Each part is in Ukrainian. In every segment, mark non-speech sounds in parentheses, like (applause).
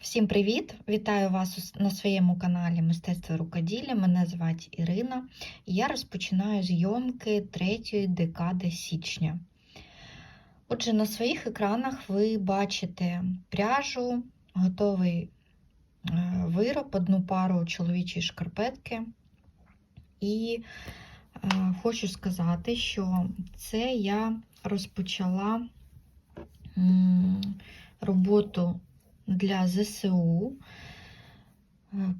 Всім привіт! Вітаю вас на своєму каналі Мистецтво рукоділля. Мене звати Ірина, і я розпочинаю зйомки третьої декади січня. Отже, на своїх екранах ви бачите пряжу, готовий е, вироб, одну пару чоловічої шкарпетки. І е, хочу сказати, що це я розпочала роботу для ЗСУ.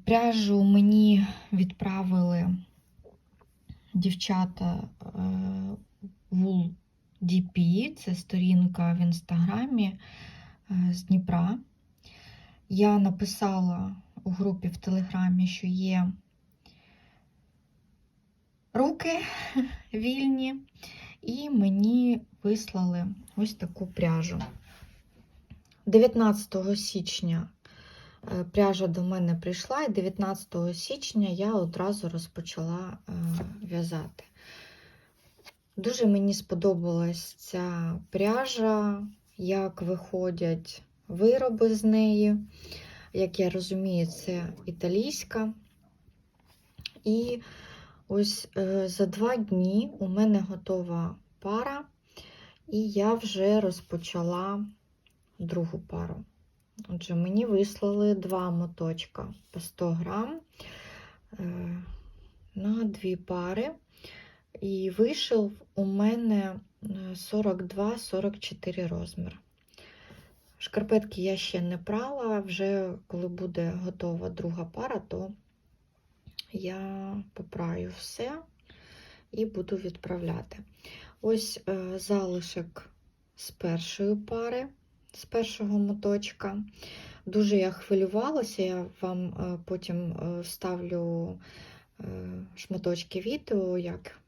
Пряжу мені відправили дівчата е, Wool DP, це сторінка в інстаграмі е, з Дніпра. Я написала у групі в Телеграмі, що є руки (laughs) вільні, і мені вислали ось таку пряжу. 19 січня е, пряжа до мене прийшла, і 19 січня я одразу розпочала е, в'язати. Дуже мені сподобалась ця пряжа, як виходять вироби з неї. Як я розумію, це італійська. І ось е, за два дні у мене готова пара, і я вже розпочала другу пару. Отже, мені вислали два моточка по 100 грам е, на дві пари. І вийшов у мене е, 42-44 розмір. Шкарпетки я ще не прала, вже коли буде готова друга пара, то я попраю все і буду відправляти. Ось е, залишок з першої пари з першого моточка. Дуже я хвилювалася, я вам е, потім е, вставлю е, шматочки відео, як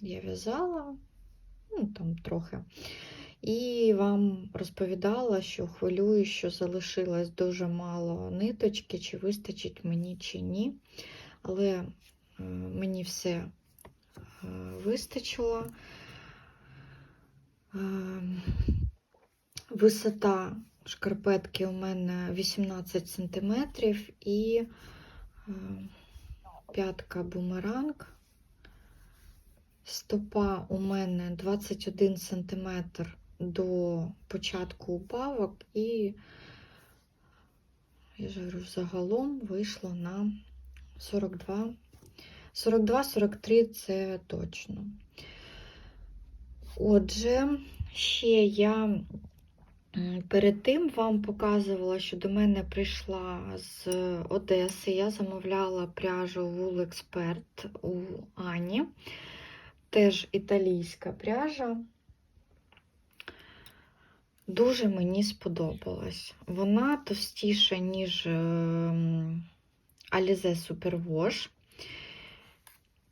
я в'язала, ну там трохи. І вам розповідала, що хвилюю, що залишилось дуже мало ниточки, чи вистачить мені, чи ні. Але мені все вистачило. Висота шкарпетки у мене 18 см і е, п'ятка бумеранг. Стопа у мене 21 см до початку упавок, і я ж говорю, загалом вийшло на 42. 42-43 це точно. Отже, ще я Перед тим вам показувала, що до мене прийшла з Одеси. Я замовляла пряжу Wool Expert у Ані. Теж італійська пряжа. Дуже мені сподобалась. Вона товстіша, ніж ем, Alize Superwash.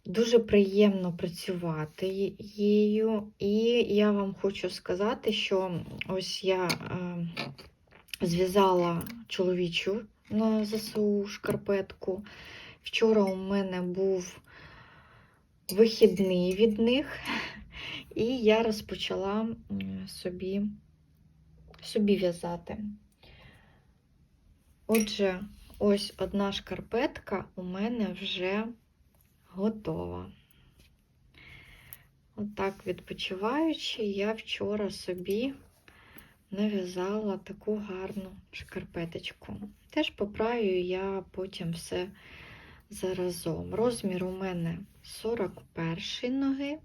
Дуже приємно працювати її. І я вам хочу сказати, що ось я е, зв'язала чоловічу на ЗСУ шкарпетку. Вчора у мене був вихідний від них, і я розпочала собі, собі в'язати. Отже, ось одна шкарпетка у мене вже готова. Отак, відпочиваючи, я вчора собі нав'язала таку гарну шкарпеточку. Теж поправлю я потім все заразом. Розмір у мене 41 ноги.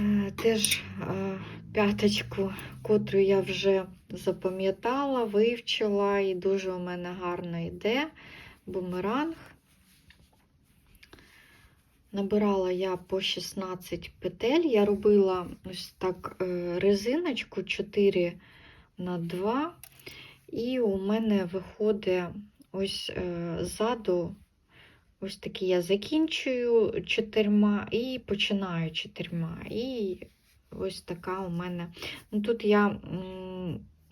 Е, Теж е, п'яточку, котру я вже запам'ятала, вивчила, і дуже у мене гарно йде бумеранг. Набирала я по 16 петель. Я робила ось так е, резиночку 4 на 2, і у мене виходить ось е, ззаду, ось такі я закінчую чотирма і починаю чотирма. І ось така у мене. Ну, Тут я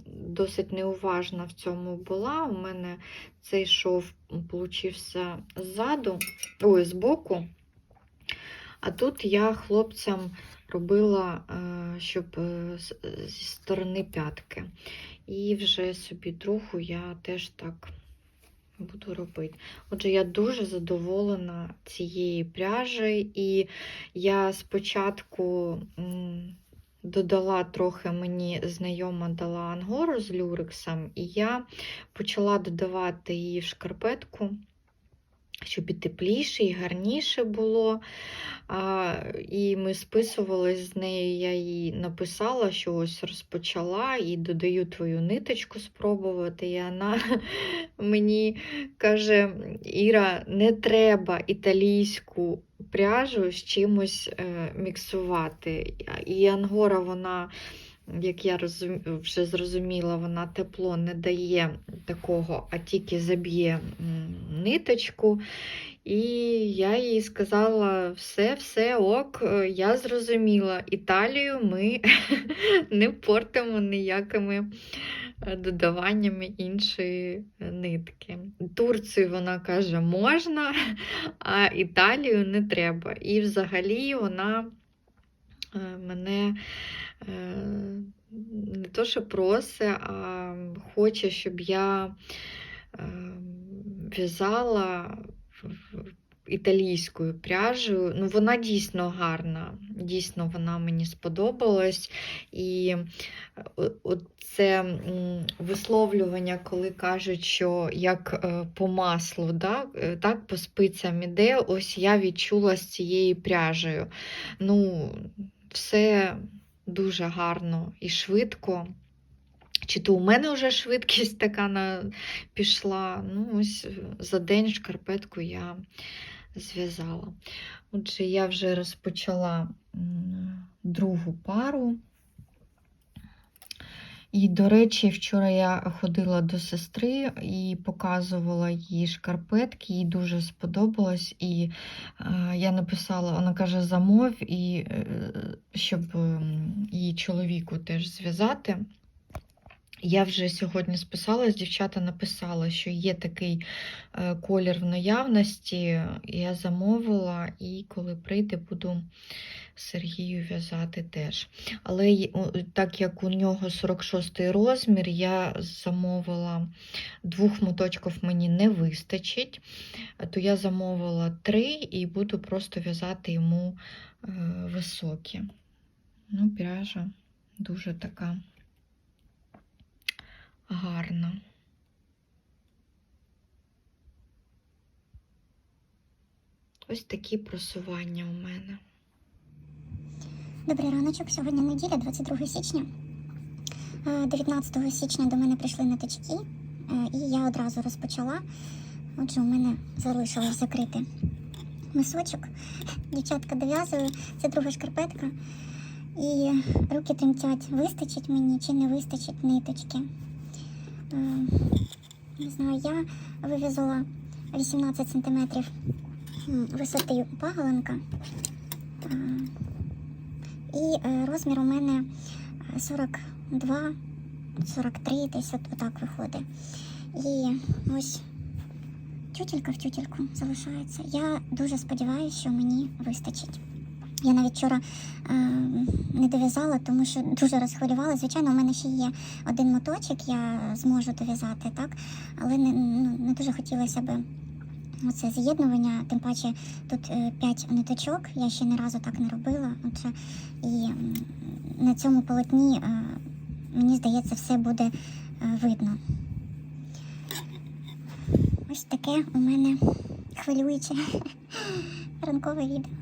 досить неуважна в цьому була. У мене цей шов получився ззаду, ой, збоку. А тут я хлопцям робила, е, щоб е, зі сторони п'ятки. І вже собі другу я теж так буду робити. Отже, я дуже задоволена цією пряжею, і я спочатку додала трохи мені знайома дала ангору з люрексом, і я почала додавати її в шкарпетку. Щоб і тепліше, і гарніше було. А, І ми списувались з нею, я їй написала, що ось розпочала і додаю твою ниточку спробувати. І вона (laughs) мені каже: Іра, не треба італійську пряжу з чимось е, міксувати. І Ангора, вона. Як я розум... вже зрозуміла, вона тепло не дає такого, а тільки заб'є ниточку. І я їй сказала: все, все, ок, я зрозуміла, Італію ми (laughs) не портимо ніякими е, додаваннями іншої нитки. Турцію вона каже, можна, а Італію не треба. І взагалі вона е, мене не то, що просить, а хоче, щоб я е, в'язала італійською пряжею. Ну, вона дійсно гарна. Дійсно, вона мені сподобалась. І це висловлювання, коли кажуть, що як е, по маслу, да? е, так по спицям іде, ось я відчула з цією пряжею. Ну, все дуже гарно і швидко. Чи то у мене вже швидкість така на... пішла. Ну, ось е, за день шкарпетку я зв'язала. Отже, я вже розпочала другу пару. І, до речі, вчора я ходила до сестри і показувала їй шкарпетки, їй дуже сподобалось. І е, я написала, вона каже, замов, і е, щоб м, її чоловіку теж зв'язати. Я вже сьогодні списалась, дівчата написала, що є такий е, колір в наявності. Я замовила, і коли прийде, буду Сергію в'язати теж. Але так як у нього 46 розмір, я замовила двох моточків мені не вистачить, то я замовила три і буду просто в'язати йому е, високі. Ну, пряжа дуже така гарна. Ось такі просування у мене. Добрий раночок. Сьогодні неділя, 22 січня. Е, 19 січня до мене прийшли ниточки, е, і я одразу розпочала. Отже, у мене залишилось закрити мисочок. Дівчатка дов'язую, це друга шкарпетка. І руки тремтять, вистачить мені чи не вистачить ниточки. Е, Не знаю, я вив'язала 18 см висоти паголенка. Е, і е, розмір у мене е, 42, 43, десь от отак виходить. І ось тютелька в тютельку залишається. Я дуже сподіваюся, що мені вистачить. Я навіть вчора е, не дов'язала, тому що дуже розхвилювала. Звичайно, у мене ще є один моточок, я зможу дов'язати, так? Але не, ну, не дуже хотілося би оце з'єднування. Тим паче тут 5 ниточок, я ще не разу так не робила. Отже, і на цьому полотні, е, мені здається, все буде е, видно. Ось таке у мене хвилююче (laughs) ранкове відео.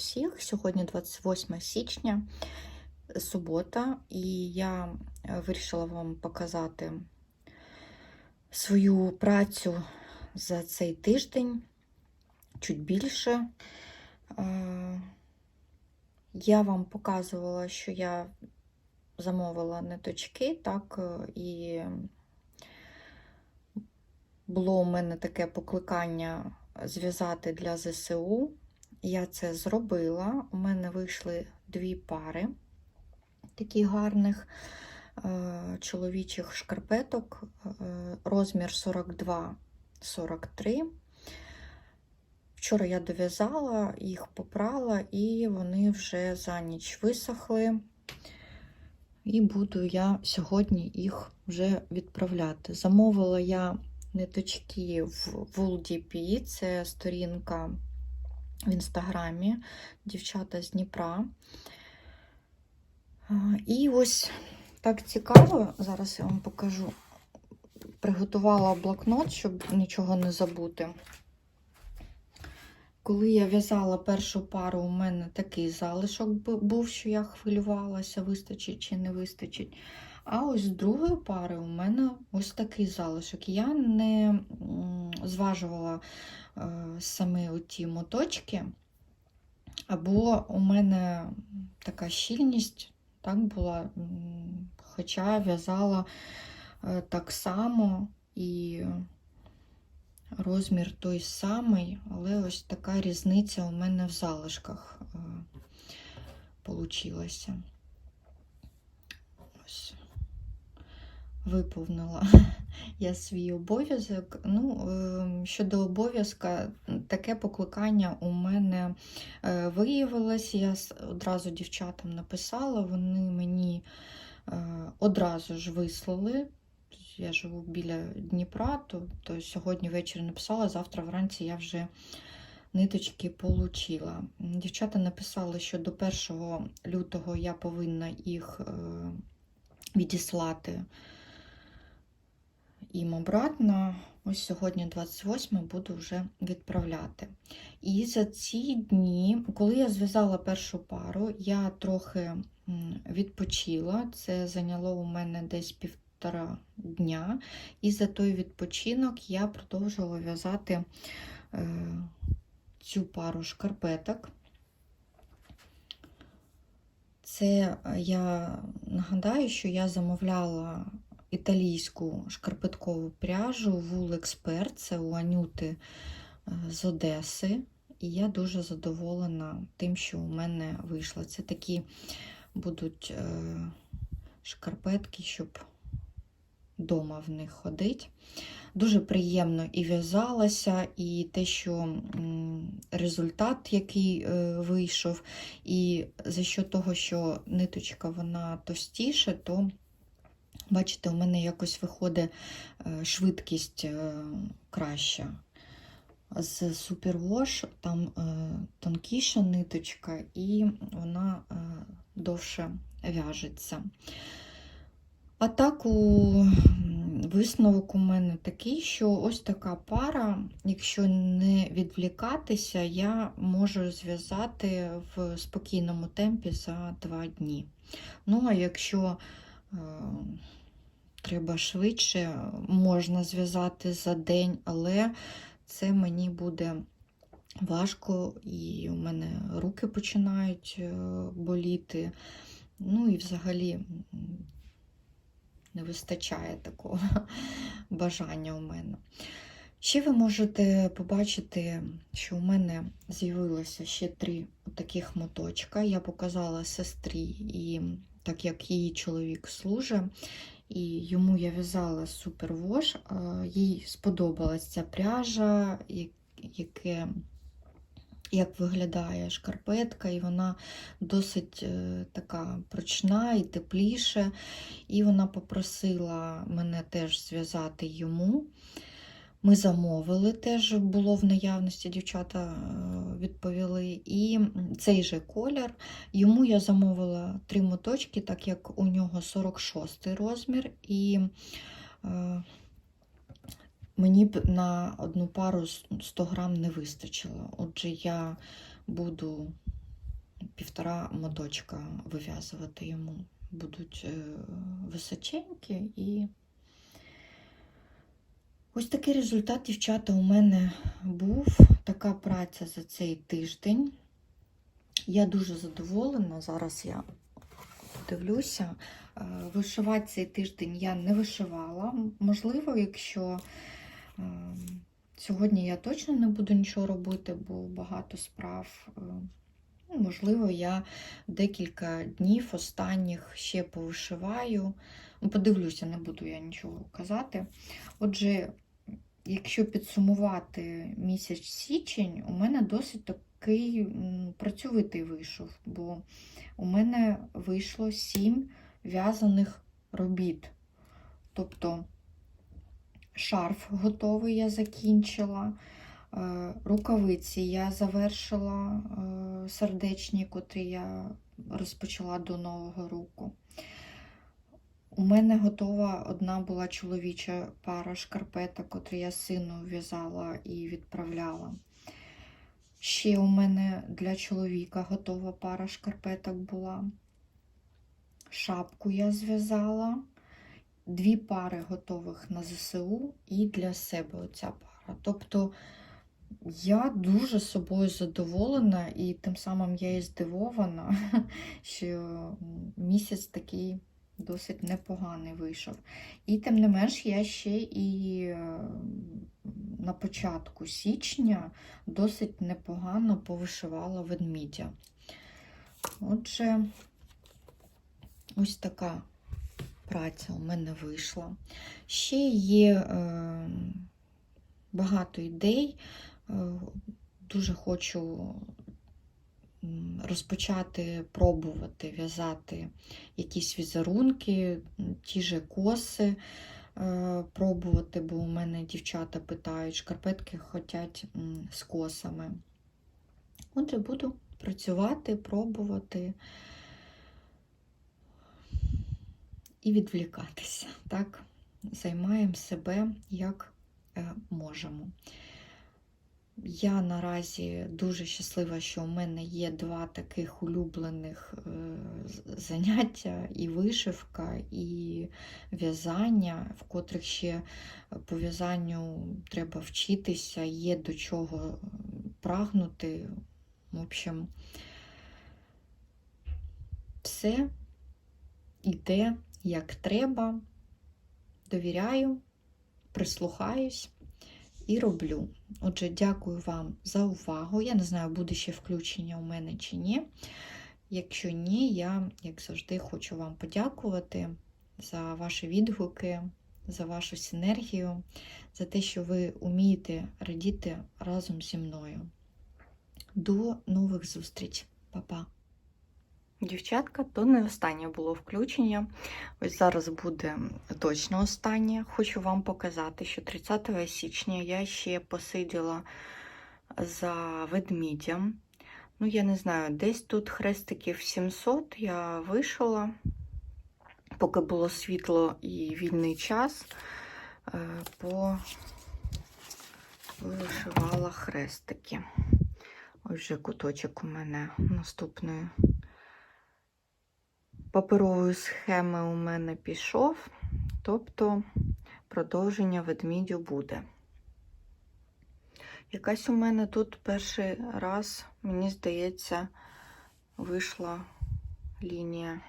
Всіх! Сьогодні 28 січня, субота, і я е, вирішила вам показати свою працю за цей тиждень, чуть більше. Е, Я вам показувала, що я замовила ниточки, так, е, і було у мене таке покликання зв'язати для ЗСУ. Я це зробила. У мене вийшли дві пари таких гарних е, чоловічих шкарпеток, е, розмір 42-43. Вчора я дов'язала, їх попрала, і вони вже за ніч висохли. І буду я сьогодні їх вже відправляти. Замовила я ниточки в WoolDP, це сторінка в інстаграмі дівчата з Дніпра. І ось так цікаво, зараз я вам покажу. Приготувала блокнот, щоб нічого не забути. Коли я в'язала першу пару, у мене такий залишок був, що я хвилювалася, вистачить чи не вистачить. А ось з другої пари у мене ось такий залишок. Я не зважувала е, саме оті моточки, або у мене така щільність так була, хоча в'язала е, так само і розмір той самий, але ось така різниця у мене в залишках е, получилася. Ось виповнила (laughs) я свій обов'язок. Ну, е, щодо обов'язка, таке покликання у мене е, виявилось. Я одразу дівчатам написала, вони мені е, одразу ж вислали. Я живу біля Дніпра, то, то сьогодні ввечері написала, завтра вранці я вже ниточки получила. Дівчата написали, що до 1 лютого я повинна їх е, відіслати їм обратно. Ось сьогодні, 28, буду вже відправляти. І за ці дні, коли я зв'язала першу пару, я трохи відпочила. Це зайняло у мене десь півтора дня. І за той відпочинок я продовжувала в'язати е, цю пару шкарпеток. Це е, я нагадаю, що я замовляла італійську шкарпеткову пряжу Wool Expert, це у Анюти е, з Одеси. І я дуже задоволена тим, що у мене вийшло. Це такі будуть е, шкарпетки, щоб вдома в них ходити. Дуже приємно і в'язалася, і те, що результат, який е, вийшов, і за що того, що ниточка вона товстіше, то бачите, у мене якось виходить е, швидкість е, краща. З Superwash там е, тонкіша ниточка, і вона довше в'яжеться. А так у висновок у мене такий, що ось така пара, якщо не відвлікатися, я можу зв'язати в спокійному темпі за два дні. Ну, а якщо треба швидше, можна зв'язати за день, але це мені буде важко, і у мене руки починають е, боліти. Ну і взагалі не вистачає такого (laughs) бажання у мене. Ще ви можете побачити, що у мене з'явилося ще три таких моточка. Я показала сестрі, і так як її чоловік служить, і йому я в'язала супервош, їй сподобалась ця пряжа, яке, як виглядає шкарпетка, і вона досить е, така прочна і тепліше. І вона попросила мене теж зв'язати йому. Ми замовили, теж було в наявності, дівчата е, відповіли. І цей же колір. Йому я замовила три моточки, так як у нього 46 розмір, і е, мені б на одну пару 100 грам не вистачило. Отже, я буду півтора моточка вив'язувати йому. Будуть е, височенькі і ось такий результат, дівчата, у мене був. Така праця за цей тиждень. Я дуже задоволена. Зараз я дивлюся. Е, Вишивати цей тиждень я не вишивала. Можливо, якщо е, сьогодні я точно не буду нічого робити, бо багато справ. е, ну, Можливо, я декілька днів останніх ще повишиваю. Ну, Подивлюся, не буду я нічого казати. Отже, якщо підсумувати місяць січень, у мене досить такий працьовитий вийшов, бо у мене вийшло сім в'язаних робіт. Тобто шарф готовий я закінчила, е, рукавиці я завершила е, сердечні, котрі я розпочала до Нового року. У мене готова одна була чоловіча пара шкарпеток, котрі я сину в'язала і відправляла. Ще у мене для чоловіка готова пара шкарпеток була. Шапку я зв'язала, дві пари готових на ЗСУ і для себе оця пара. Тобто я дуже собою задоволена, і тим самим я і здивована, (laughs) що місяць такий досить непоганий вийшов. І тим не менш, я ще і е, на початку січня досить непогано повишивала ведмідя. Отже, ось така праця у мене вийшла. Ще є е, багато ідей. Е, дуже хочу розпочати пробувати в'язати якісь візерунки, ті же коси е, пробувати, бо у мене дівчата питають, шкарпетки хочуть з косами. Отже, буду працювати, пробувати і відвлікатися. Так? Займаємо себе як е, можемо. Я наразі дуже щаслива, що у мене є два таких улюблених е, заняття: і вишивка, і в'язання, в котрих ще по в'язанню треба вчитися, є до чого прагнути. В общем, все йде як треба, довіряю, прислухаюсь і роблю. Отже, дякую вам за увагу. Я не знаю, буде ще включення у мене чи ні. Якщо ні, я, як завжди, хочу вам подякувати за ваші відгуки, за вашу синергію, за те, що ви вмієте радіти разом зі мною. До нових зустріч, Па-па! Дівчатка, то не останнє було включення. Ось зараз буде точно останнє. Хочу вам показати, що 30 січня я ще посиділа за ведмідям. Ну, я не знаю, десь тут хрестиків 700 я вишила, поки було світло і вільний час, е, по вишивала хрестики. Ось вже куточок у мене наступної паперової схеми у мене пішов, тобто продовження ведмідю буде. Якась у мене тут перший раз, мені здається, вийшла лінія.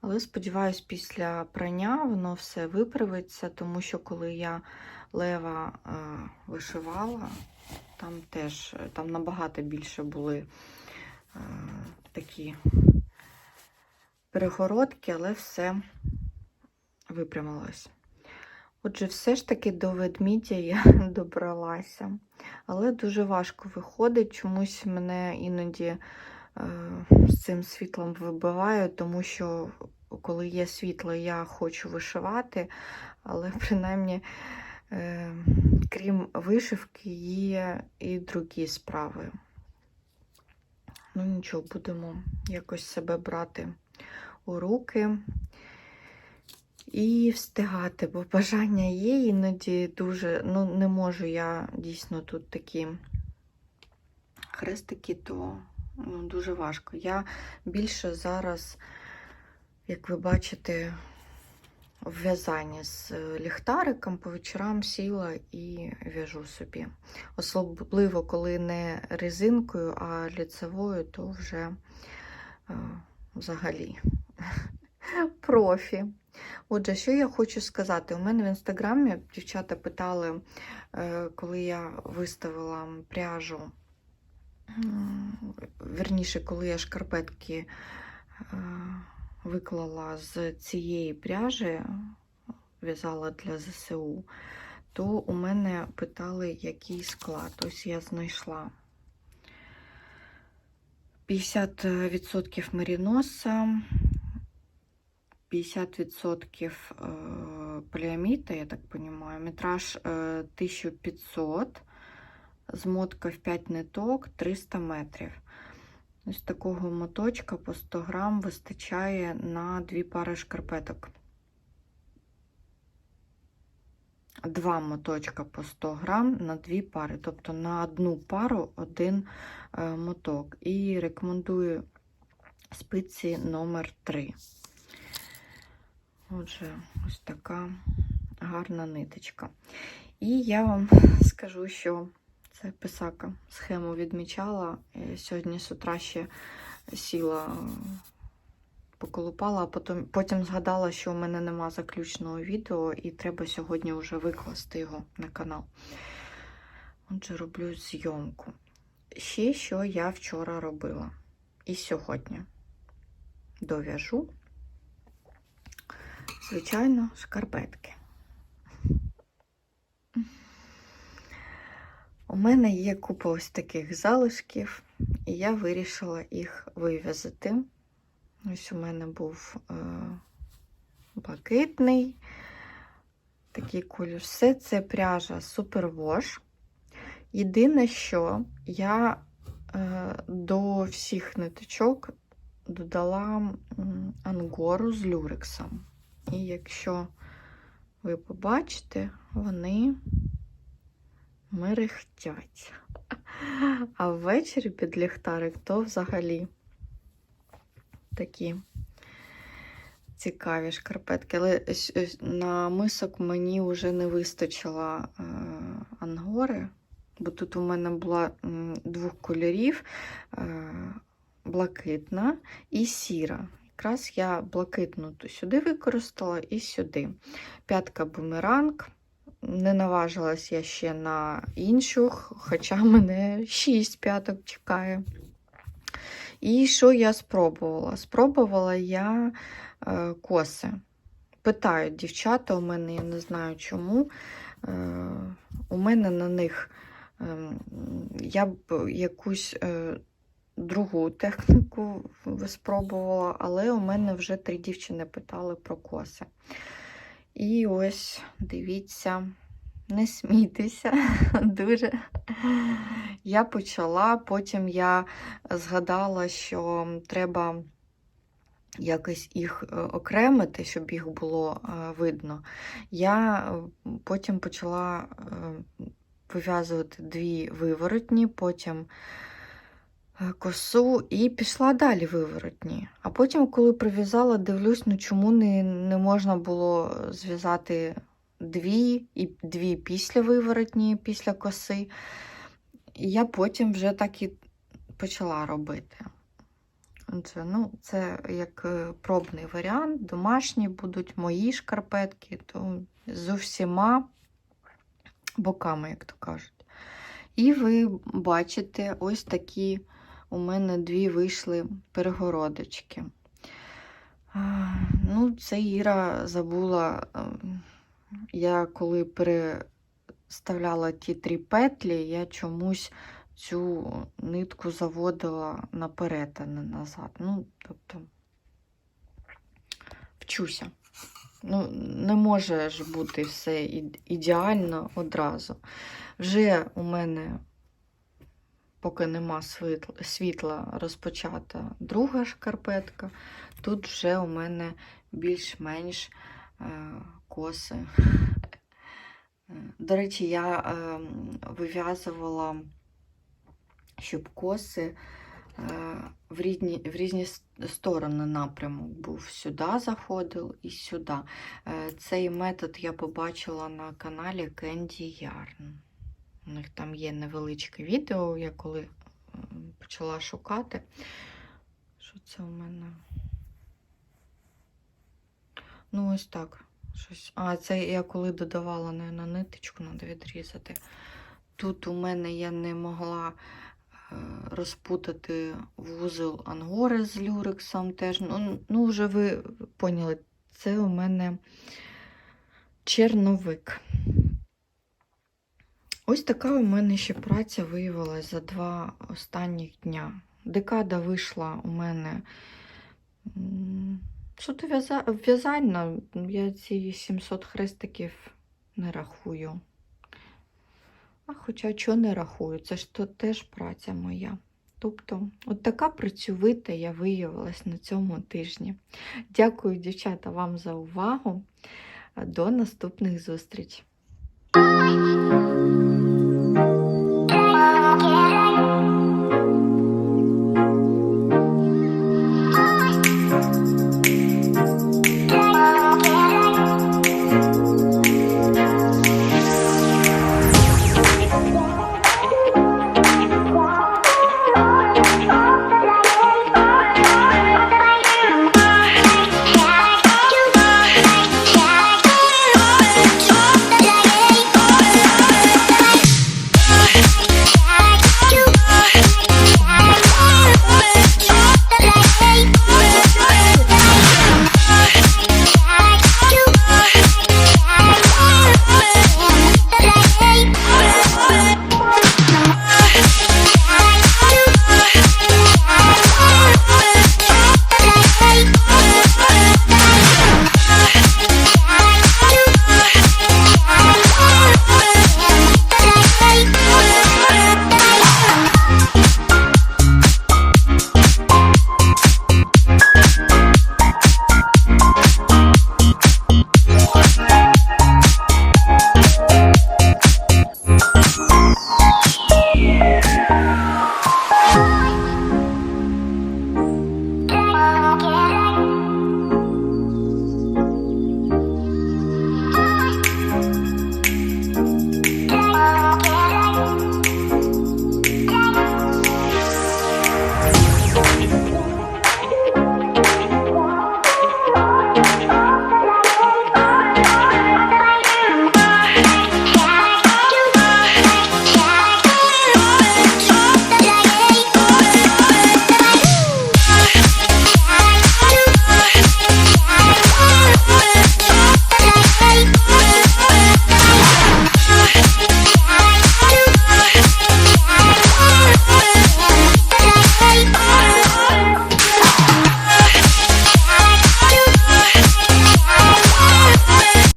Але сподіваюсь, після прання воно все виправиться, тому що коли я лева е, вишивала, там теж там набагато більше були е, такі перегородки, але все випрямилось. Отже, все ж таки до ведмідя я (laughs) добралася. Але дуже важко виходить. Чомусь мене іноді е, з цим світлом вибиває, тому що коли є світло, я хочу вишивати, але (laughs) принаймні, е, крім вишивки, є і другі справи. Ну нічого, будемо якось себе брати у руки і встигати, бо бажання є іноді дуже, ну, не можу я дійсно тут такі хрестики, то ну, дуже важко. Я більше зараз, як ви бачите, в в'язанні з е, ліхтариком по вечорам сіла і в'яжу собі. Особливо, коли не резинкою, а ліцевою, то вже е, взагалі (laughs) профі. Отже, що я хочу сказати? У мене в інстаграмі дівчата питали, е, коли я виставила пряжу, верніше, коли я шкарпетки е, виклала з цієї пряжі, в'язала для ЗСУ, то у мене питали, який склад. Ось я знайшла 50% меріноса, 50% е, поліаміта, я так розумію, метраж е, 1500, змотка в 5 ниток 300 метрів. Ось такого моточка по 100 грам вистачає на дві пари шкарпеток. Два моточка по 100 грам на дві пари, тобто на одну пару один е, моток. І рекомендую спиці номер 3. Отже, ось така гарна ниточка. І я вам скажу, що це писака. Схему відмічала. Е, Сьогодні з утра ще сіла, поколупала, а потім, потім згадала, що у мене нема заключного відео, і треба сьогодні вже викласти його на канал. Отже, роблю зйомку. Ще що я вчора робила. І сьогодні дов'яжу, звичайно, шкарпетки. У мене є купа ось таких залишків, і я вирішила їх вив'язати. Ось у мене був е, блакитний такий колір. Все це пряжа Superwash. Єдине, що я е, до всіх ниточок додала ангору з люрексом. І якщо ви побачите, вони мерехтять. А ввечері під ліхтарик то взагалі такі цікаві шкарпетки. Але на мисок мені вже не вистачило е, ангори, бо тут у мене була двох кольорів: е, блакитна і сіра. Якраз я блакитну сюди використала і сюди. П'ятка бумеранг. Не наважилась я ще на іншу, хоча мене 6 п'яток чекає. І що я спробувала? Спробувала я е, коси. Питають дівчата у мене, я не знаю чому. Е, у мене на них е, я б якусь е, другу техніку спробувала, але у мене вже три дівчини питали про коси. І ось, дивіться, не смійтеся, (laughs) дуже. Я почала, потім я згадала, що треба якось їх е, окремити, щоб їх було е, видно. Я е, потім почала вив'язувати дві виворотні, потім косу і пішла далі виворотні. А потім, коли прив'язала, дивлюсь, ну чому не, не можна було зв'язати дві і дві після виворотні, після коси. І я потім вже так і почала робити. Це, ну, це як е, пробний варіант. Домашні будуть мої шкарпетки, то з усіма боками, як то кажуть. І ви бачите, ось такі у мене дві вийшли перегородочки. Ну, це Іра забула. ем, Я коли переставляла ті три петлі, я чомусь цю нитку заводила наперед, а не назад. Ну, тобто, вчуся. Ну, не може ж бути все ідеально одразу. Вже у мене, поки нема світла, розпочата друга шкарпетка. Тут вже у мене більш-менш е, коси. Е, До речі, я е, вив'язувала, щоб коси в різні, в різні сторони напрямок був. Сюди заходив і сюди. Е, Цей метод я побачила на каналі Candy Yarn. У них там є невеличке відео, я коли е, почала шукати. Що це у мене? Ну, ось так. Щось. А, це я коли додавала на ниточку, треба відрізати. Тут у мене я не могла е, розпутати вузол ангори з люрексом теж. Ну, ну, вже ви поняли, це у мене черновик. Ось така у мене ще праця виявилася за два останніх дня. Декада вийшла у мене суто в'язальна. Я ці 700 хрестиків не рахую. А хоча чого не рахую, це ж то теж праця моя. Тобто, от така працьовита я виявилась на цьому тижні. Дякую, дівчата, вам за увагу. До наступних зустрічей.